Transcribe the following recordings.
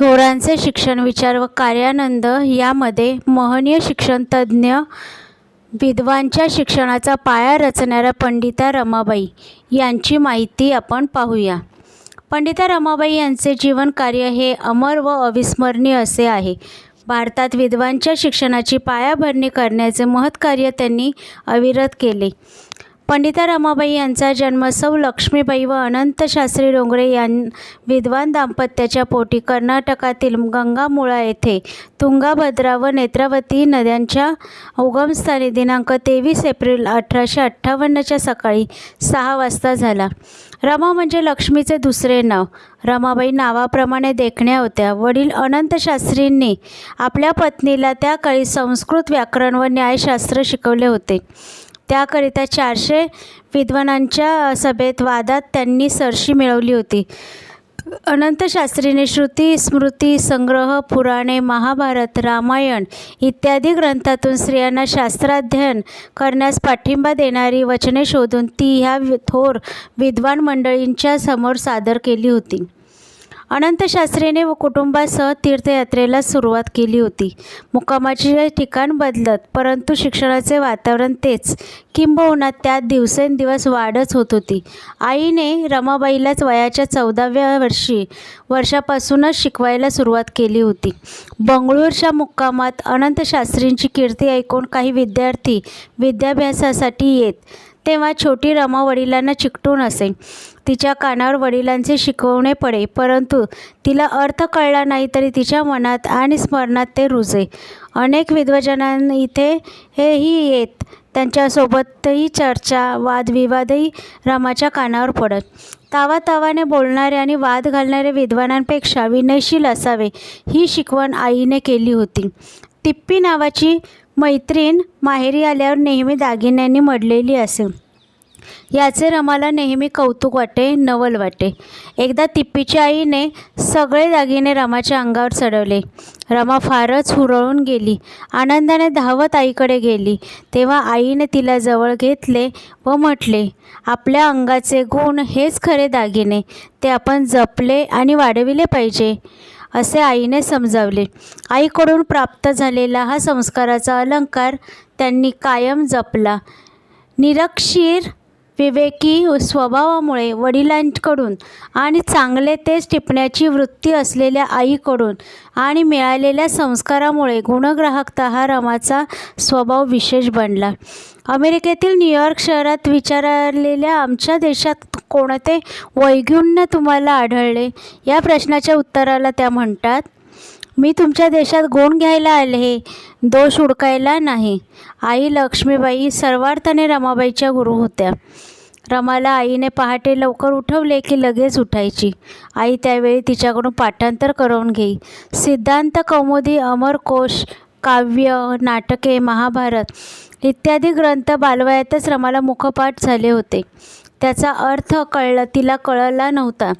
थोरांचे शिक्षण विचार व कार्यानंद यामध्ये महनीय शिक्षणतज्ज्ञ विद्वांच्या शिक्षणाचा पाया रचणाऱ्या पंडिता रमाबाई यांची माहिती आपण पाहूया. पंडिता रमाबाई यांचे जीवनकार्य हे अमर व अविस्मरणीय असे आहे. भारतात विद्वांच्या शिक्षणाची पायाभरणी करण्याचे महत्कार्य त्यांनी अविरत केले. पंडिता रमाबाई यांचा जन्म सौ लक्ष्मीबाई व अनंत शास्त्री डोंगरे यां विद्वान दाम्पत्याच्या पोटी कर्नाटकातील गंगामुळा येथे तुंगाभद्रा व नेत्रावती नद्यांच्या उगमस्थानी दिनांक तेवीस एप्रिल अठराशे अठ्ठावन्नच्या सकाळी सहा वाजता झाला. रमा म्हणजे लक्ष्मीचे दुसरे नाव. रमाबाई नावाप्रमाणे देखण्या होत्या. वडील अनंत शास्त्रींनी आपल्या पत्नीला त्या काळी संस्कृत व्याकरण व न्यायशास्त्र शिकवले होते. त्याकरिता चारशे विद्वानांच्या सभेत वादात त्यांनी सरशी मिळवली होती. अनंतशास्त्रीने श्रुती स्मृती संग्रह पुराणे महाभारत रामायण इत्यादी ग्रंथातून स्त्रियांना शास्त्राध्ययन करण्यास पाठिंबा देणारी वचने शोधून ती ह्या थोर विद्वान मंडळींच्या समोर सादर केली होती. अनंतशास्त्रीने व कुटुंबासह तीर्थयात्रेला सुरुवात केली होती. मुक्कामाचे ठिकाण बदलत परंतु शिक्षणाचे वातावरण तेच. किंबहुना त्यात दिवसेंदिवस वाढच होत होती. आईने रमाबाईलाच वयाच्या चौदाव्या वर्षी वर्षापासूनच शिकवायला सुरुवात केली होती. बंगळूरच्या मुक्कामात अनंतशास्त्रींची कीर्ती ऐकून काही विद्यार्थी विद्याभ्यासासाठी येत तेव्हा छोटी रमा वडिलांना चिकटून असे. तिच्या कानावर वडिलांचे शिकवणे पडे परंतु तिला अर्थ कळला नाही तरी तिच्या मनात आणि स्मरणात ते रुजे अनेक विद्वजनां इथे हेही येत त्यांच्यासोबतही चर्चा वादविवादही रमाच्या कानावर पडत. तावातावाने बोलणारे आणि वाद घालणारे विद्वानांपेक्षा विनयशील असावे ही शिकवण आईने केली होती. टिप्पी नावाची मैत्रीण माहेरी आल्यावर नेहमी दागिन्यांनी मडलेली असे. याचे रमाला नेहमी कौतुक वाटे नवल वाटे. एकदा तिप्पीच्या आईने सगळे दागिने रमाच्या अंगावर चढवले. रमा फारच हुरळून गेली. आनंदाने धावत आईकडे गेली. तेव्हा आईने तिला जवळ घेतले व म्हटले आपल्या अंगाचे गुण हेच खरे दागिने. ते आपण जपले आणि वाढविले पाहिजे असे आईने समजावले. आईकडून प्राप्त झालेला हा संस्काराचा अलंकार त्यांनी कायम जपला. निरक्षीर विवेकी स्वभावामुळे वडिलांकडून आणि चांगले तेच टिपण्याची वृत्ती असलेल्या आईकडून आणि मिळालेल्या संस्कारामुळे गुणग्राहकता हा रमाचा स्वभाव विशेष बनला. अमेरिकेतील न्यूयॉर्क शहरात विचारलेल्या आमच्या देशात कोणते वैगुण्य तुम्हाला आढळले? या प्रश्नाच्या उत्तराला त्या म्हणतात मी तुमच्या देशात गुण घ्यायला आले दोष उडकायला नाही. आई लक्ष्मीबाई सर्वार्थाने रमाबाईच्या गुरु होत्या. रमाला आईने पहाटे लवकर उठवले की लगेच उठायची. आई त्यावेळी तिच्याकडून पाठांतर करून घेई. सिद्धांत कौमुदी अमरकोश काव्य नाटके महाभारत इत्यादी ग्रंथ बालवयातच रमाला मुखपाठ झाले होते. त्याचा अर्थ कळला तिला कळला नव्हता.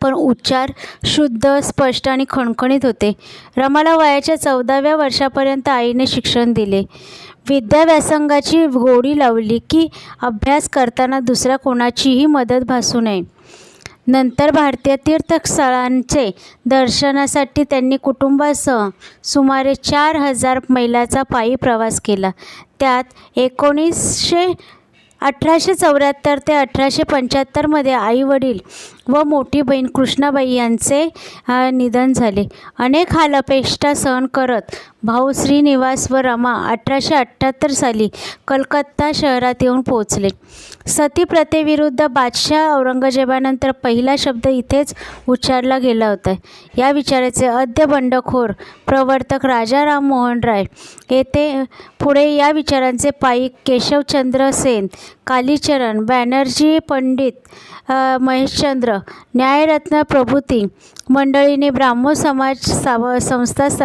पण उच्चार शुद्ध स्पष्ट आणि खणखणीत होते. रमाला वयाच्या चौदाव्या वर्षापर्यंत आईने शिक्षण दिले. विद्याव्यासंगाची गोडी लावली की अभ्यास करताना दुसऱ्या कोणाचीही मदत भासू नये. नंतर भारतीय तीर्थस्थळांचे दर्शनासाठी त्यांनी कुटुंबासह सुमारे चार हजार मैलाचा पायी प्रवास केला. त्यात एकोणीसशे अठराशे चौऱ्याहत्तर ते अठराशे पंच्याहत्तरमध्ये आईवडील व मोठी बहीण कृष्णाबाई यांचे निधन झाले. अनेक हालअपेष्टा सहन करत भाऊ श्रीनिवास व रमा अठराशे अठ्ठ्याहत्तर साली कलकत्ता शहरात येऊन पोहोचले. सती प्रथेविरुद्ध बादशाह औरंगजेबानंतर पहिला शब्द इथेच उच्चारला गेला होता. या विचाराचे अद्य बंडखोर प्रवर्तक राजा राममोहन राय येथे पुढे या विचारांचे पायी केशवचंद्र सेन कालीचरण बॅनर्जी पंडित महेशचंद्र न्यायरत्न प्रभूती मंडळीने ब्राह्मो समाज साव संस्था स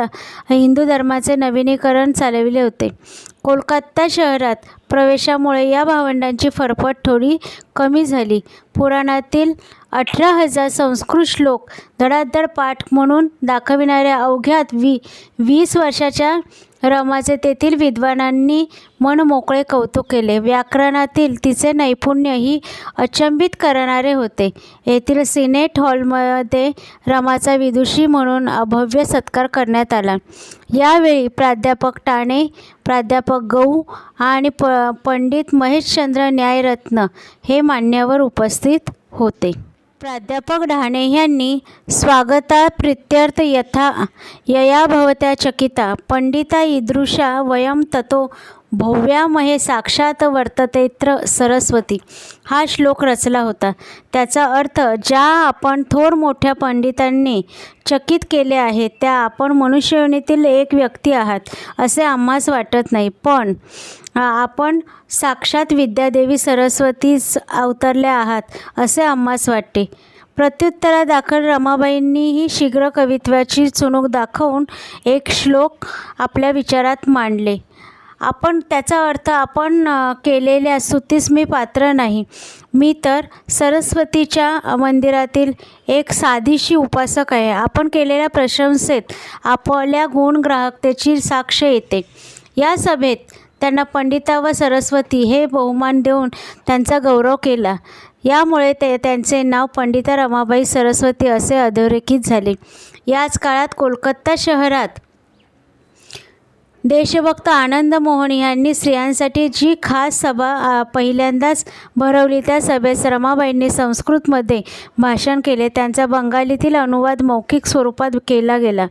हिंदू धर्माचे नवीनीकरण चालविले होते. कोलकाता शहरात प्रवेशामुळे या भावंडांची फरफट थोडी कमी झाली. पुराणातील अठरा हजार संस्कृत श्लोक धडाधड पाठ म्हणून दाखविणाऱ्या अवघ्यात वी वीस वर्षाच्या रमाचे तेथील विद्वानांनी मनमोकळे कौतुक केले. व्याकरणातील तिचे नैपुण्य ही अचंबित करणारे होते. येथील सिनेट हॉलमध्ये रमाचा विदुषी म्हणून भव्य सत्कार करण्यात आला. यावेळी प्राध्यापक टाणे प्राध्यापक गौ आणि प पंडित महेशचंद्र न्यायरत्न हे मान्यवर उपस्थित होते. प्राध्यापक डहाणे यांनी स्वागताप्रीत्यर्थ यथा यया भवत्या चकिता पंडिता ईदृशा वयं ततो भव्यामहे साक्षात वर्ततेत्र सरस्वती. हा श्लोक रचला होता. त्याचा अर्थ ज्या आपण थोर मोठ्या पंडितांनी चकित केले आहे त्या आपण मनुष्ययोनीतील एक व्यक्ती आहात असे आम्हास वाटत नाही. पण आपण साक्षात विद्यादेवी सरस्वतीच अवतरल्या आहात असे आम्हास वाटते. प्रत्युत्तरादाखल रमाबाईंनीही शीघ्र कवित्वाची चुणूक दाखवून एक श्लोक आपल्या विचारात मांडले. आपण त्याचा अर्थ आपण केलेल्या स्तुतीस मी पात्र नाही. मी तर सरस्वतीच्या मंदिरातील एक साधीशी उपासक आहे. आपण केलेल्या प्रशंसेत आपल्या गुणग्राहकतेची साक्ष येते. या सभेत त्यांना पंडिता व सरस्वती हे बहुमान देऊन त्यांचा गौरव केला. यामुळे ते त्यांचे नाव पंडिता रमाबाई सरस्वती असे अधोरेखित झाले. याच काळात कोलकाता शहरात देशभक्त आनंद मोहन यांनी स्त्रियांसाठी जी खास सभा पहिल्यांदाच भरवली त्या सभेत रमाबाईंनी संस्कृतमध्ये भाषण केले. त्यांचा बंगालीतील अनुवाद मौखिक स्वरूपात केला गेला.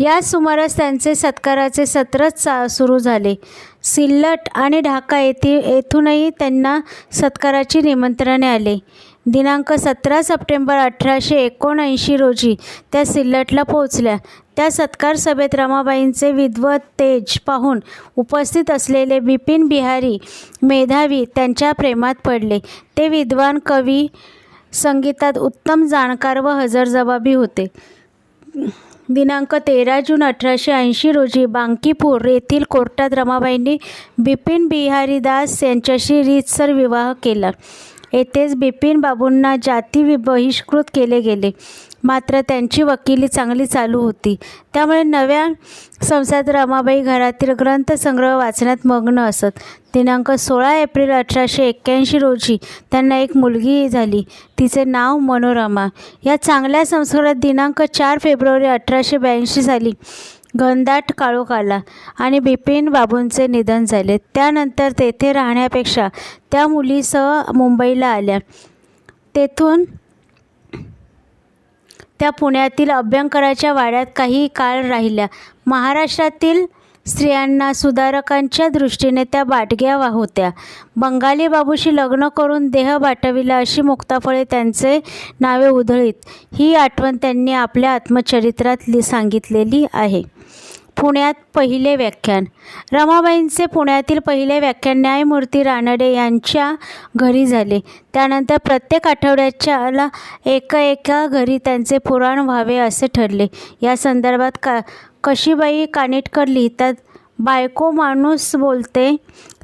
याच सुमारास त्यांचे सत्काराचे सत्रच चा सुरू झाले. सिल्लट आणि ढाका येथील येथूनही त्यांना सत्काराची निमंत्रणे आले. दिनांक सतरा सप्टेंबर अठराशे एकोणऐंशी रोजी त्या सिल्लटला पोहोचल्या. त्या सत्कार सभेत रमाबाईंचे विद्वत तेज पाहून उपस्थित असलेले बिपिन बिहारी मेधावी त्यांच्या प्रेमात पडले. ते विद्वान कवी संगीतात उत्तम जाणकार व हजरजबाबी होते. दिनांक तेरा जून अठराशे ऐंशी रोजी बांकीपूर येथील कोर्टात रमाबाईंनी बिपिन बिहारी दास यांच्याशी रीतसर विवाह केला. येथेच बिपिन बाबूंना जाती बहिष्कृत केले गेले. मात्र त्यांची वकिली चांगली चालू होती. त्यामुळे नव्या संसारात रमाबाई घरातील ग्रंथसंग्रह वाचण्यात मग्न असत. दिनांक सोळा एप्रिल अठराशे एक्क्याऐंशी रोजी त्यांना एक मुलगी झाली. तिचे नाव मनोरमा. या चांगल्या संस्कारात दिनांक चार फेब्रुवारी अठराशे ब्याऐंशी साली घनदाट काळोख आला आणि बिपिन बाबूंचे निधन झाले. त्यानंतर तेथे राहण्यापेक्षा त्या मुलीसह मुंबईला आल्या. तेथून त्या पुण्यातील अभ्यंकराच्या वाड्यात काही काळ राहिल्या. महाराष्ट्रातील स्त्रियांना सुधारकांच्या दृष्टीने त्या बाटग्या होत्या. बंगाली बाबूशी लग्न करून देह बाटविला अशी मुक्ताफळे त्यांचे नावे उधळीत. ही आठवण त्यांनी आपल्या आत्मचरित्रात लि सांगितलेली आहे. पुण्यात पहिले व्याख्यान. रमाबाईंचे पुण्यातील पहिले व्याख्यान न्यायमूर्ती रानडे यांच्या घरी झाले. त्यानंतर प्रत्येक आठवड्याच्याला एका एका घरी त्यांचे पुराण व्हावे असे ठरले. या संदर्भात का कशीबाई कानिटकर लिहितात बायको माणूस बोलते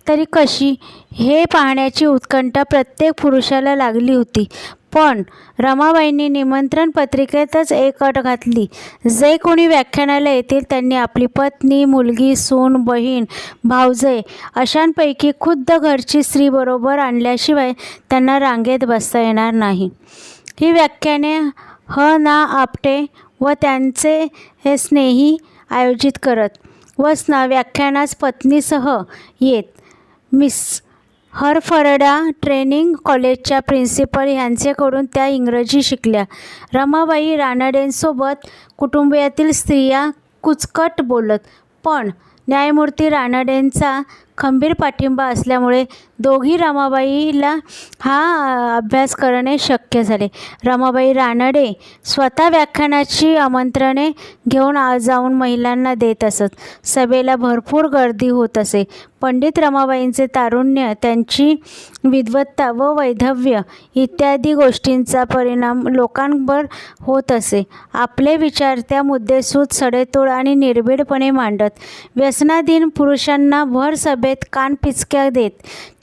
तरी कशी हे पाहण्याची उत्कंठा प्रत्येक पुरुषाला लागली होती. पण रमाबाईंनी निमंत्रण पत्रिकेतच एक अट घातली. जे कोणी व्याख्यानाला येतील त्यांनी आपली पत्नी मुलगी सून बहीण भावजे अशांपैकी खुद्द घरची स्त्री बरोबर आणल्याशिवाय त्यांना रांगेत बसता येणार नाही. ही व्याख्याने ह ना आपटे व त्यांचे हे स्नेही आयोजित करत. व स्ना व्याख्यानास पत्नीसह येत. मिस हरफरडा ट्रेनिंग कॉलेजच्या प्रिन्सिपल यांचेकडून त्या इंग्रजी शिकल्या. रमाबाई रानडेंसोबत कुटुंबियातील स्त्रिया कुचकट बोलत पण न्यायमूर्ती रानडेंचा खंबीर पाठिंबा असल्यामुळे दोघी रमाबाईला हा अभ्यास करणे शक्य झाले. रमाबाई रानडे स्वतः व्याख्यानाची आमंत्रणे घेऊन आ- जाऊन महिलांना देत असत. सभेला भरपूर गर्दी होत असे. पंडित रमाबाईंचे तारुण्य त्यांची विद्वत्ता व वैधव्य इत्यादी गोष्टींचा परिणाम लोकांवर होत असे. आपले विचार त्या मुद्देसूद सडेतोड आणि निर्भीडपणे मांडत. व्यसनाधीन पुरुषांना भर सभे सभेत कान पिचक्या देत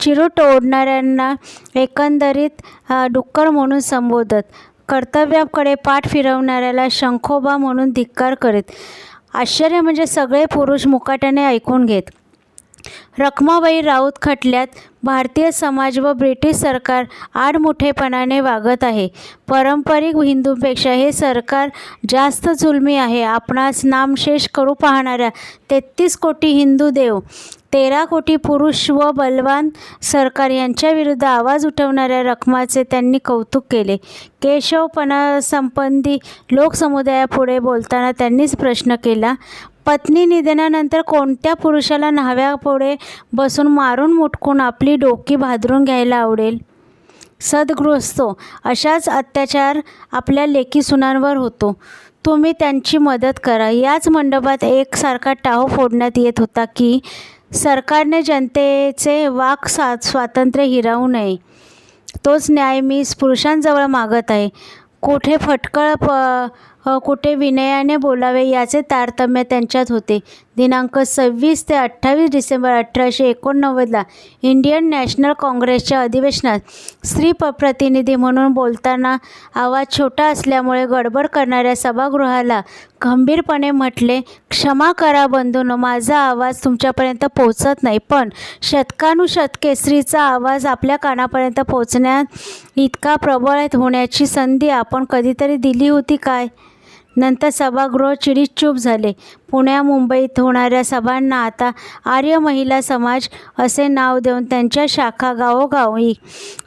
चिरूट ओढणाऱ्यांना एकंदरीत डुक्कर म्हणून संबोधत. कर्तव्याकडे पाठ फिरवणाऱ्याला शंखोबा म्हणून धिक्कार करीत. आश्चर्य म्हणजे सगळे पुरुष मुकाट्याने ऐकून घेत. रखमाबाई राऊत खटल्यात भारतीय समाज व ब्रिटिश सरकार आडमुठेपणाने वागत आहे. पारंपरिक हिंदूंपेक्षा हे सरकार जास्त जुलमी आहे. आपणास नामशेष करू पाहणाऱ्या तेहतीस कोटी हिंदू देव तेरा कोटी पुरुष व बलवान सरकार यांच्याविरुद्ध आवाज उठवणाऱ्या रकमाचे त्यांनी कौतुक केले. केशवपणासंबंधी लोकसमुदायापुढे बोलताना त्यांनीच प्रश्न केला पत्नी निधनानंतर कोणत्या पुरुषाला न्हाव्यापुढे बसून मारून मुटकून आपली डोकी भादरून घ्यायला आवडेल? सदगृहस्थो अशाच अत्याचार आपल्या लेखी सुनांवर होतो. तुम्ही त्यांची मदत करा. याच मंडपात एकसारखा टाहो फोडण्यात येत होता की सरकारने जनतेचे वाक सा स्वातंत्र्य हिरावू नये. तोच न्याय मी पुरुषांजवळ मागत आहे. कुठे फटकळ प कुठे विनयाने बोलावे याचे तारतम्य त्यांच्यात होते. दिनांक सव्वीस ते अठ्ठावीस डिसेंबर अठराशे एकोणनव्वदला इंडियन नॅशनल काँग्रेसच्या अधिवेशनात स्त्री प्रतिनिधी म्हणून बोलताना आवाज छोटा असल्यामुळे गडबड करणाऱ्या सभागृहाला गंभीरपणे म्हटले क्षमा करा बंधून माझा आवाज तुमच्यापर्यंत पोहोचत नाही पण शतकानुशतके स्त्रीचा आवाज आपल्या कानापर्यंत पोहोचण्यात इतका प्रबळ होण्याची संधी आपण कधीतरी दिली होती काय? नंतर सभागृह चिडीचूप झाले. पुण्या मुंबईत होणाऱ्या सभांना आता आर्य महिला समाज असे नाव देऊन त्यांच्या शाखा गावोगावी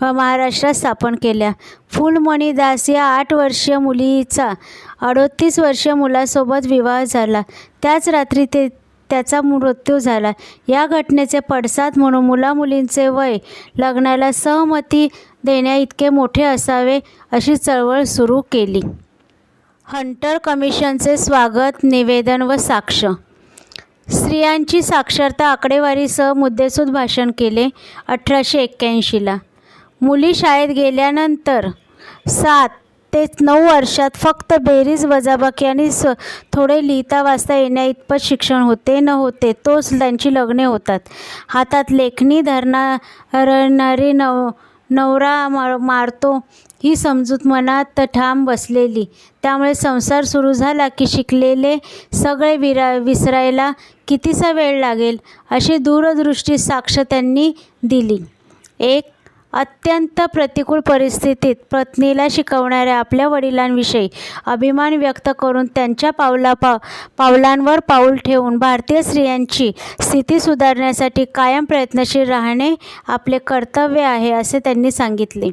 महाराष्ट्रात स्थापन केल्या. फुलमणी दास या आठ वर्षीय मुलीचा अडोतीस वर्षीय मुलासोबत विवाह झाला. त्याच रात्री ते त्याचा मृत्यू झाला. या घटनेचे पडसाद म्हणून मुलामुलींचे वय लग्नाला सहमती देण्या इतके मोठे असावे अशी चळवळ सुरू केली. हंटर कमिशनचे स्वागत निवेदन व साक्ष. स्त्रियांची साक्षरता आकडेवारीसह मुद्देसूद भाषण केले अठराशे एक्क्याऐंशीला मुली शाळेत गेल्यानंतर सात ते नऊ वर्षात फक्त बेरीज वजाबाकी आणि स थोडे लिहिता वाचता येण्या इतपत शिक्षण होते न होते तोच त्यांची लग्ने होतात. हातात लेखणी धरणारणारी नव नवरा मार मारतो. ही समजूत मनात ठाम बसलेली. त्यामुळे संसार सुरू झाला की शिकलेले सगळे विरा विसरायला कितीसा वेळ लागेल अशी दूरदृष्टी साक्ष त्यांनी दिली. एक अत्यंत प्रतिकूल परिस्थितीत पत्नीला शिकवणाऱ्या आपल्या वडिलांविषयी अभिमान व्यक्त करून त्यांच्या पावला पाव पावलांवर पाऊल ठेवून भारतीय स्त्रियांची स्थिती सुधारण्यासाठी कायम प्रयत्नशील राहणे आपले कर्तव्य आहे असे त्यांनी सांगितले.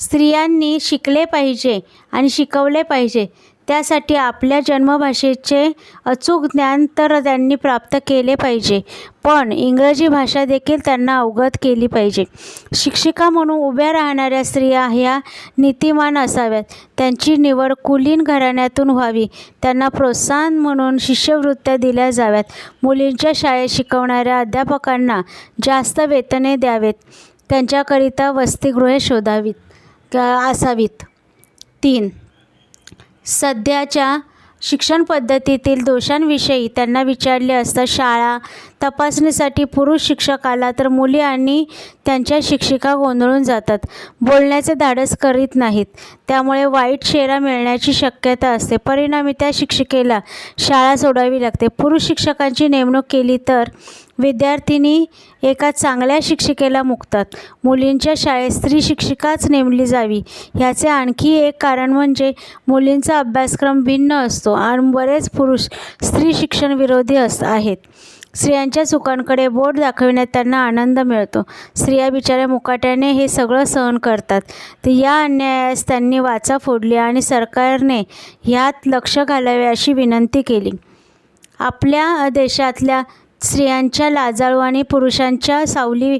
स्त्रियांनी शिकले पाहिजे आणि शिकवले पाहिजे. त्यासाठी आपल्या जन्मभाषेचे अचूक ज्ञान तर त्यांनी प्राप्त केले पाहिजे. पण इंग्रजी भाषा देखील त्यांना अवगत केली पाहिजे. शिक्षिका म्हणून उभ्या राहणाऱ्या स्त्रिया ह्या नीतिमान असाव्यात. त्यांची निवड कुलीन घराण्यातून व्हावी. त्यांना प्रोत्साहन म्हणून शिष्यवृत्त्या दिल्या जाव्यात. मुलींच्या शाळेत शिकवणाऱ्या अध्यापकांना जास्त वेतने द्यावेत. त्यांच्याकरिता वसतिगृहे शोधावीत. का असावीत. तीन सध्याच्या शिक्षण पद्धतीतील दोषांविषयी त्यांना विचारले असता शाळा तपासणीसाठी पुरुष शिक्षक आला तर मुली आणि त्यांच्या शिक्षिका गोंधळून जातात. बोलण्याचे धाडस करीत नाहीत. त्यामुळे वाईट शेरा मिळण्याची शक्यता असते. परिणामी त्या शिक्षिकेला शाळा सोडावी लागते. पुरुष शिक्षकांची नेमणूक केली तर विद्यार्थिनी एका चांगल्या शिक्षिकेला मुकतात. मुलींच्या शाळेत स्त्री शिक्षिकाच नेमली जावी ह्याचे आणखी एक कारण म्हणजे मुलींचा अभ्यासक्रम भिन्न असतो आणि बरेच पुरुष स्त्री शिक्षण विरोधी अस आहेत. स्त्रियांच्या चुकांकडे बोट दाखविण्यात त्यांना आनंद मिळतो. स्त्रिया बिचाऱ्या मुकाट्याने हे सगळं सहन करतात. तर या अन्यायास त्यांनी वाचा फोडली आणि सरकारने ह्यात लक्ष घालावे अशी विनंती केली. आपल्या देशातल्या स्त्रियांच्या लाजाळू आणि पुरुषांच्या सावली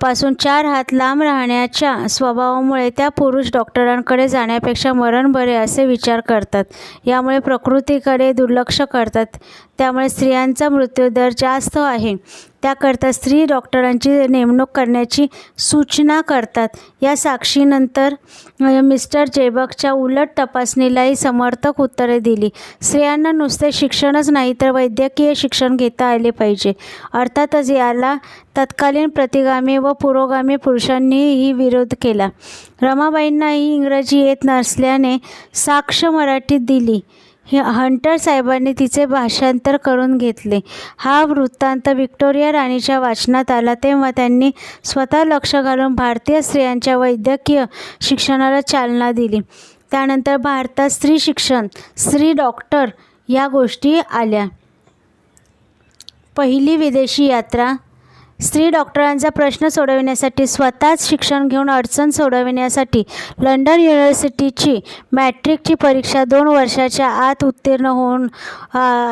पासून चार हात लांब राहण्याच्या स्वभावामुळे त्या पुरुष डॉक्टरांकडे जाण्यापेक्षा मरण बरे असे विचार करतात. यामुळे प्रकृतीकडे दुर्लक्ष करतात. त्यामुळे स्त्रियांचा मृत्यूदर जास्त आहे. त्याकरता स्त्री डॉक्टरांची नेमणूक करण्याची सूचना करतात. या साक्षीनंतर मिस्टर जेबकच्या उलट तपासणीलाही समर्थक उत्तरे दिली. स्त्रियांना नुसते शिक्षणच नाही तर वैद्यकीय शिक्षण घेता आले पाहिजे. अर्थातच याला तत्कालीन प्रतिगामी व पुरोगामी पुरुषांनीही विरोध केला. रमाबाईंनाही इंग्रजी येत नसल्याने साक्ष मराठीत दिली. हे हंटर साहेबांनी तिचे भाषांतर करून घेतले. हा वृत्तांत व्हिक्टोरिया राणीच्या वाचनात आला तेव्हा त्यांनी स्वतः लक्ष घालून भारतीय स्त्रियांच्या वैद्यकीय शिक्षणाला चालना दिली. त्यानंतर भारतात स्त्री शिक्षण स्त्री डॉक्टर या गोष्टी आल्या. पहिली विदेशी यात्रा स्त्री डॉक्टरांचा प्रश्न सोडविण्यासाठी स्वतःच शिक्षण घेऊन अडचण सोडविण्यासाठी लंडन युनिव्हर्सिटीची मॅट्रिकची परीक्षा दोन वर्षाच्या आत उत्तीर्ण होऊन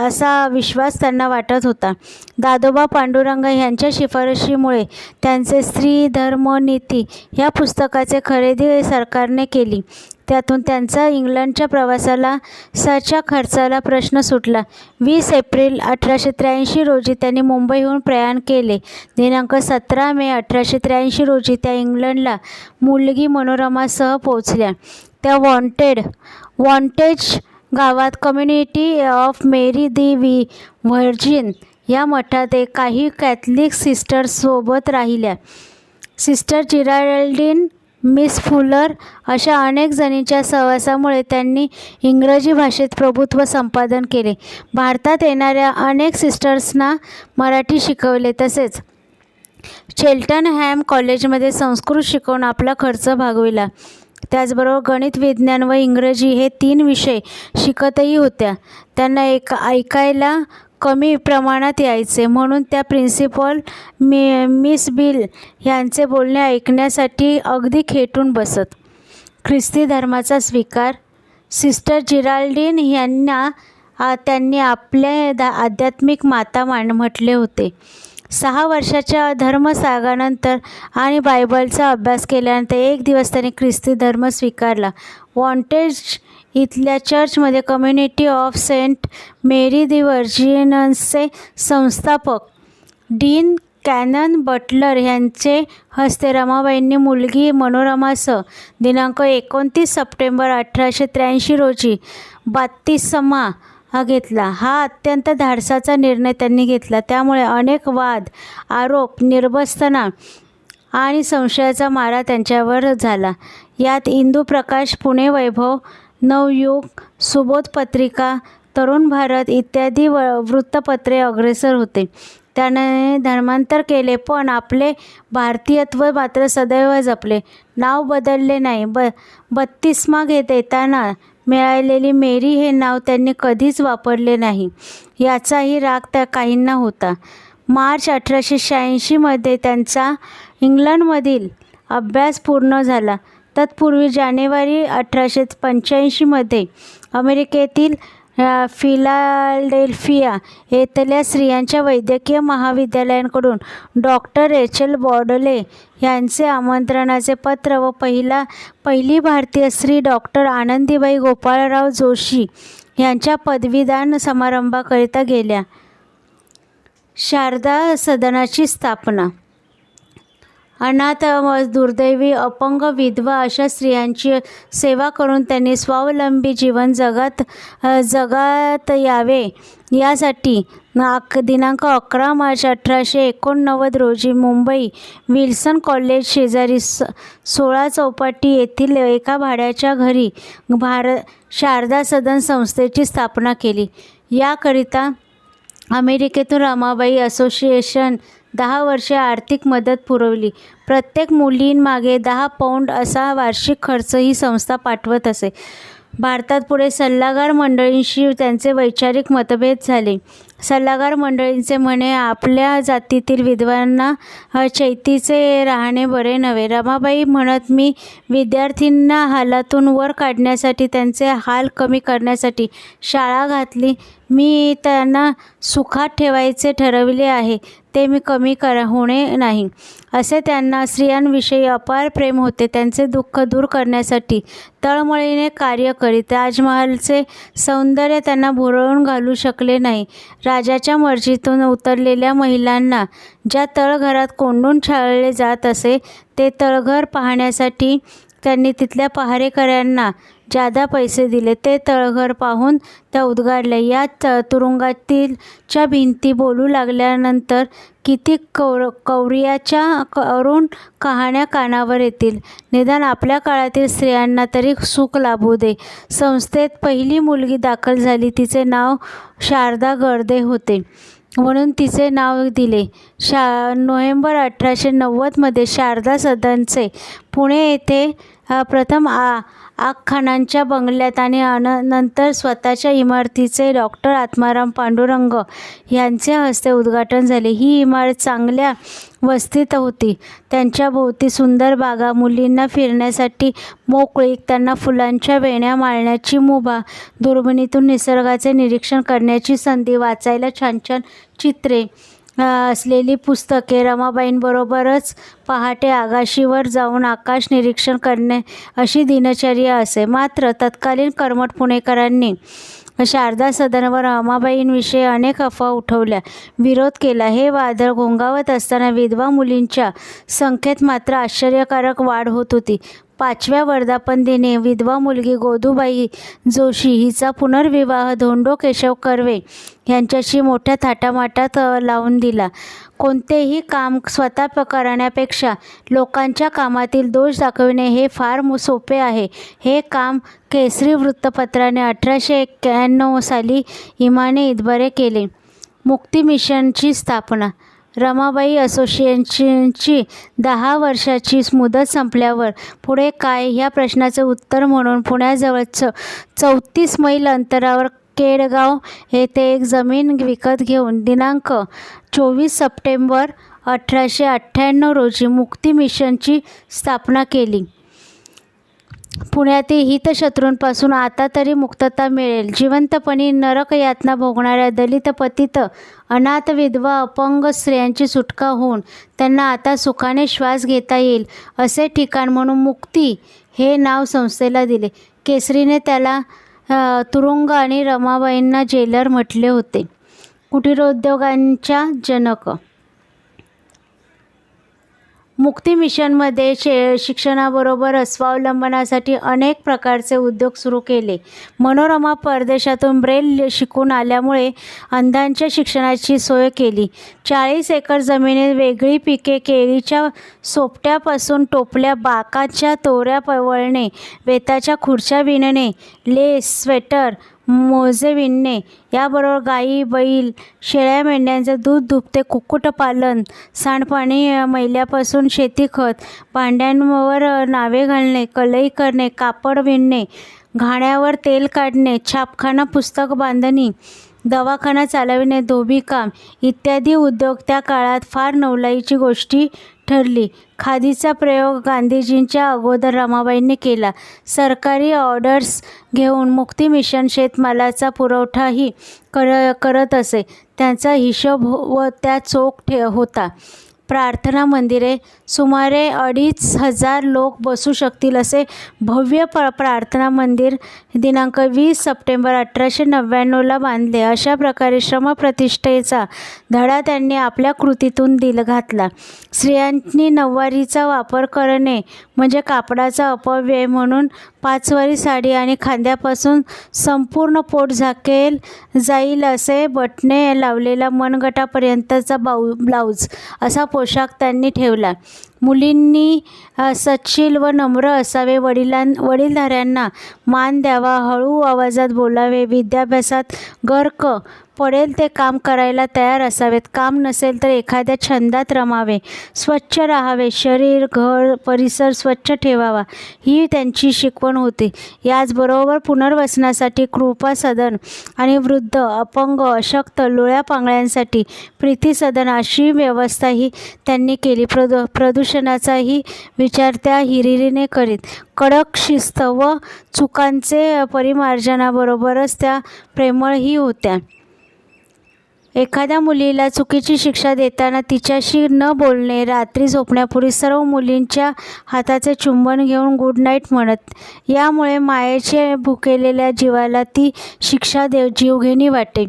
असा विश्वास त्यांना वाटत होता. दादोबा पांडुरंग यांच्या शिफारशीमुळे त्यांचे स्त्री धर्म नीती या पुस्तकाचे खरेदी सरकारने केली. त्यातून त्यांचा इंग्लंडच्या प्रवासाला सच्या खर्चाला प्रश्न सुटला. वीस एप्रिल अठराशे त्र्याऐंशी रोजी त्यांनी मुंबईहून प्रयाण केले. दिनांक सतरा मे अठराशे त्र्याऐंशी रोजी त्या इंग्लंडला मुलगी मनोरमासह पोहोचल्या. त्या वॉन्टेड वॉन्टेज गावात कम्युनिटी ऑफ मेरी दी वी व्हर्जिन या मठात एक काही कॅथलिक सिस्टर्ससोबत राहिल्या. सिस्टर जिराल्डिन मिस फुलर अशा अनेक जणींच्या सहवासामुळे त्यांनी इंग्रजी भाषेत प्रभुत्व संपादन केले. भारतात येणाऱ्या अनेक सिस्टर्सना मराठी शिकवले तसेच चेल्टन हॅम कॉलेजमध्ये संस्कृत शिकवून आपला खर्च भागविला. त्याचबरोबर गणित विज्ञान व इंग्रजी हे तीन विषय शिकतही होत्या. त्यांना एक ऐकायला कमी प्रमाणात यायचे. म्हणून त्या प्रिन्सिपल मि मिस बिल यांचे बोलणे ऐकण्यासाठी अगदी खेटून बसत. ख्रिस्ती धर्माचा स्वीकार. सिस्टर जिराल्डिन यांना त्यांनी आपल्या दा आध्यात्मिक माता मान म्हटले होते. सहा वर्षाच्या धर्मसागानंतर आणि बायबलचा अभ्यास केल्यानंतर एक दिवस त्यांनी ख्रिस्ती धर्म स्वीकारला. वॉन्टेज इथल्या चर्चमध्ये community of saint Mary the व्हर्जिनन्सचे संस्थापक डीन कॅनन बटलर यांचे हस्ते रमाबाईंनी मुलगी मनोरमासह दिनांक एकोणतीस सप्टेंबर अठराशे त्र्याऐंशी रोजी बात्तिसमा हा घेतला. हा अत्यंत धाडसाचा निर्णय त्यांनी घेतला. त्यामुळे अनेक वाद आरोप निर्बसतना आणि संशयाचा मारा त्यांच्यावर झाला. यात इंदू प्रकाश पुणे वैभव नवयुग सुबोध पत्रिका तरुण भारत इत्यादी व वृत्तपत्रे अग्रेसर होते. त्याने धर्मांतर केले पण आपले भारतीयत्व मात्र सदैव जपले. नाव बदलले नाही. ब बत्तीसमा घेत. येताना मिळालेली मेरी हे नाव त्यांनी कधीच वापरले नाही. याचाही राग त्या काहींना होता. मार्च अठराशे शहाऐंशीमध्ये त्यांचा इंग्लंडमधील अभ्यास पूर्ण झाला. तत्पूर्वी जानेवारी अठराशे पंच्याऐंशीमध्ये अमेरिकेतील फिलाडेल्फिया येथल्या स्त्रियांच्या वैद्यकीय महाविद्यालयांकडून डॉक्टर रेचल बॉडले यांचे आमंत्रणाचे पत्र व पहिला पहिली भारतीय स्त्री डॉक्टर आनंदीबाई गोपाळराव जोशी यांच्या पदवीदान समारंभाकरिता गेल्या. शारदा सदनाची स्थापना अनाथ दुर्दैवी अपंग विधवा अशा स्त्रियांची सेवा करून त्यांनी स्वावलंबी जीवन जगत जगात यावे. यासाठी अक दिनांक अकरा मार्च अठराशे एकोणनव्वद रोजी मुंबई विल्सन कॉलेज शेजारी स सोळा चौपाटी येथील एका भाड्याच्या घरी भार शारदा सदन संस्थेची स्थापना केली. याकरिता अमेरिकेतून रमाबाई असोसिएशन दहा वर्षे आर्थिक मदत पुरवली. प्रत्येक मुलींमागे दहा पौंड असा वार्षिक खर्च ही संस्था पाठवत असे. भारतात पुढे सल्लागार मंडळींशी त्यांचे वैचारिक मतभेद झाले. सल्लागार मंडळींचे म्हणे आपल्या जातीतील विधवांना चैतीचे राहणे बरे नव्हे. रमाबाई म्हणत मी विद्यार्थींना हालातून वर काढण्यासाठी त्यांचे हाल कमी करण्यासाठी शाळा घातली. मी त्यांना सुखात ठेवायचे ठरविले आहे ते मी कमी कर होणे नाही. असे त्यांना स्त्रियांविषयी अपार प्रेम होते त्यांचे दुःख दूर करण्यासाठी तळमळीने कार्य करीत. ताजमहालचे सौंदर्य त्यांना भुरळून घालू शकले नाही. राजाच्या मर्जीतून उतरलेल्या महिलांना ज्या तळघरात कोंडून छाळले जात असे ते तळघर पाहण्यासाठी त्यांनी तिथल्या पहारेकऱ्यांना जादा पैसे दिले ते तळघर पाहून त्या उद्गारल्या. या त तुरुंगातील च्या भिंती बोलू लागल्यानंतर किती कौर कौर्याच्या करून कहाण्या कानावर येतील? निदान आपल्या काळातील स्त्रियांना तरी सुख लाभू दे. संस्थेत पहिली मुलगी दाखल झाली तिचे नाव शारदा गर्दे होते. म्हणून तिचे नाव दिले. शा नोव्हेंबर अठराशे नव्वदमध्ये शारदा सदनचे पुणे येथे प्रथम आ आगखानांच्या बंगल्यात आणि अन नंतर स्वतःच्या इमारतीचे डॉक्टर आत्माराम पांडुरंग यांचे हस्ते उद्घाटन झाले. ही इमारत चांगल्या वस्तीत होती. त्यांच्या भोवती सुंदर बागा मुलींना फिरण्यासाठी मोकळीक त्यांना फुलांच्या वेण्या माळण्याची मुभा दुर्बिणीतून निसर्गाचे निरीक्षण करण्याची संधी वाचायला छान छान चित्रे असलेली पुस्तके रमाबाईंबरोबरच पहाटे आगाशीवर जाऊन आकाश निरीक्षण करणे अशी दिनचर्या असे. मात्र तत्कालीन कर्मठ पुणेकरांनी शारदा सदनवर रमाबाईंविषयी अनेक अफवा उठवल्या. विरोध केला. हे वादळ घोंगावत असताना विधवा मुलींच्या संख्येत मात्र आश्चर्यकारक वाढ होत होती. पाचव्या वर्धापन विधवा मुलगी गोदूबाई जोशी हिचा पुनर्विवाह धोंडो केशव कर्वे यांच्याशी मोठ्या थाटामाटात लावून दिला. कोणतेही काम स्वतः करण्यापेक्षा लोकांच्या कामातील दोष दाखविणे हे फार सोपे आहे. हे काम केसरी वृत्तपत्राने अठराशे एक्क्याण्णव साली इमाने इदबरे केले. मुक्ती मिशनची स्थापना रमाबाई असोसिएशनची दहा वर्षाची मुदत संपल्यावर पुढे काय? ह्या प्रश्नाचे उत्तर म्हणून पुण्याजवळच चौतीस मैल अंतरावर केडगाव येथे एक जमीन विकत घेऊन दिनांक चोवीस सप्टेंबर अठराशे अठ्ठ्याण्णव रोजी मुक्ती मिशनची स्थापना केली. पुण्यातील हितशत्रूंपासून आता तरी मुक्तता मिळेल. जिवंतपणी नरकयातना भोगणाऱ्या दलित पतित अनाथ विधवा अपंग स्त्रियांची सुटका होऊन त्यांना आता सुखाने श्वास घेता येईल असे ठिकाण म्हणून मुक्ती हे नाव संस्थेला दिले. केसरीने त्याला तुरुंग आणि रमाबाईंना जेलर म्हटले होते. कुटीरोद्योगांच्या जनक मुक्ती मिशनमध्ये शे शिक्षणाबरोबर स्वावलंबनासाठी अनेक प्रकारचे उद्योग सुरू केले. मनोरमा परदेशातून ब्रेल शिकून आल्यामुळे अंधांच्या शिक्षणाची सोय केली. चाळीस एकर जमिनीत वेगळी पिके केळीच्या सोपट्यापासून टोपल्या बाकाच्या तोऱ्या पवळणे वेताच्या खुर्च्या विणणे लेस स्वेटर मोजे विणणे याबरोबर गाई बैल शेळ्या मेंढ्यांचं दूध दुभते कुक्कुटपालन सांडपाणी मैल्यापासून शेती खत भांड्यांवर नावे घालणे कलई करणे कापड विणणे घाण्यावर तेल काढणे छापखाना पुस्तक बांधणी दवाखाना चालविणे धोबीकाम इत्यादी उद्योग त्या काळात फार नवलाईची गोष्टी ठरली. खादीचा प्रयोग गांधीजींच्या अगोदर रमाबाईंनी केला. सरकारी ऑर्डर्स घेऊन मुक्ती मिशन शेतमालाचा पुरवठाही कर करत असे. त्यांचा हिशोब व त्या चोख ठे होता. प्रार्थना मंदिरे सुमारे अडीच हजार लोक बसू शकतील असे भव्य प प्रार्थना मंदिर दिनांक वीस सप्टेंबर अठराशे नव्याण्णवला बांधले. अशा प्रकारे श्रमप्रतिष्ठेचा धडा त्यांनी आपल्या कृतीतून दिल घातला. स्त्रियांनी नऊवारीचा वापर करणे म्हणजे कापडाचा अपव्यय म्हणून पाचवारी साडी आणि खांद्यापासून संपूर्ण पोट झाकेल जाईल असे बटणे लावलेला मनगटापर्यंतचा बाऊ ब्लाऊज असा पोशाख त्यांनी ठेवला. मुलींनी सचिल सच्छील व नम्र असावे. वडिलां वडीलधाऱ्यांना मान द्यावा. हळू आवाजात बोलावे. विद्याभ्यासात गर्क. पडेल ते काम करायला तयार असावेत. काम नसेल तर एखाद्या छंदात रमावे. स्वच्छ राहावे. शरीर घर परिसर स्वच्छ ठेवावा. ही त्यांची शिकवण होती. याचबरोबर पुनर्वसनासाठी कृपा सदन आणि वृद्ध अपंग अशक्त लोळ्या पांगळ्यांसाठी प्रीती सदन अशी व्यवस्थाही त्यांनी केली. प्रदू प्रदूषण शिक्षणाचाही विचार त्या हिरिरीने करीत. कडक शिस्त व चुकांचे परिमार्जनाबरोबरच त्या प्रेमळही होत्या. एखाद्या मुलीला चुकीची शिक्षा देताना तिच्याशी न बोलणे रात्री झोपण्यापूर्वी सर्व मुलींच्या हाताचे चुंबन घेऊन गुड नाईट म्हणत यामुळे मायेचे भुकेलेल्या जीवाला ती शिक्षा देव जीवघेणी वाटे.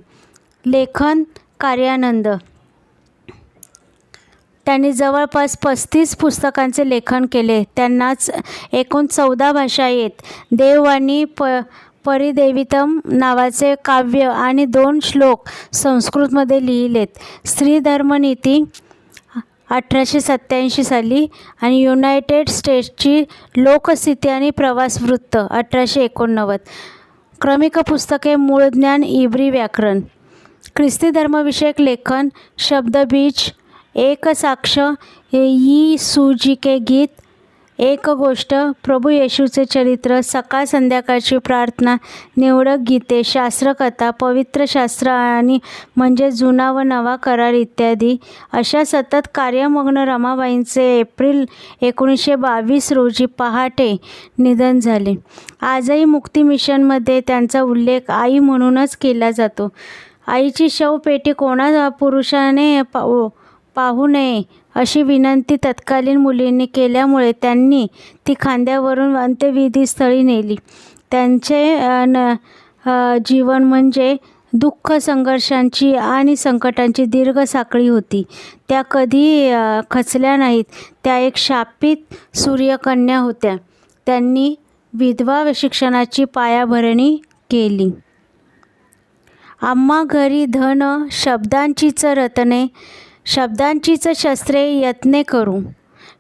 लेखन कार्यानंद त्यांनी जवळपास पस्तीस पुस्तकांचे लेखन केले. त्यांनाच एकूण चौदा भाषा येत. देववाणी प परिदेवितम नावाचे काव्य आणि दोन श्लोक संस्कृतमध्ये लिहिलेत. स्त्रीधर्मनीती अठराशे सत्त्याऐंशी साली आणि युनायटेड स्टेट्सची लोकस्थिती आणि प्रवासवृत्त अठराशे एकोणनव्वद. क्रमिक पुस्तके मूळ ज्ञान इब्री व्याकरण. ख्रिस्ती धर्मविषयक लेखन शब्दबीज एक साक्ष ई सुजिके गीत एक गोष्ट प्रभू येशूचे चरित्र सकाळ संध्याकाळची प्रार्थना निवडक गीते शास्त्रकथा पवित्र शास्त्र आणि म्हणजे जुना व नवा करार इत्यादी. अशा सतत कार्यमग्न रमाबाईंचे एप्रिल एकोणीसशे बावीस रोजी पहाटे निधन झाले. आजही मुक्ती मिशनमध्ये त्यांचा उल्लेख आई म्हणूनच केला जातो. आईची शवपेटी कोणा पुरुषाने पा पाहू नये अशी विनंती तत्कालीन मुलींनी केल्यामुळे त्यांनी ती खांद्यावरून अंत्यविधीस्थळी नेली. त्यांचे न जीवन म्हणजे दुःख संघर्षांची आणि संकटांची दीर्घ साखळी होती. त्या कधी खचल्या नाहीत. त्या एक शापित सूर्यकन्या होत्या. त्यांनी विधवा शिक्षणाची पायाभरणी केली. आम्हा घरी धन शब्दांचीच रत्ने शब्दांचीच शस्त्रे यत्ने करू.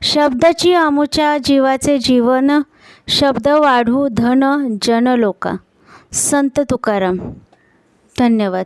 शब्दाची आमुच्या जीवाचे जीवन शब्द वाढू धन जन लोका. संत तुकाराम. धन्यवाद.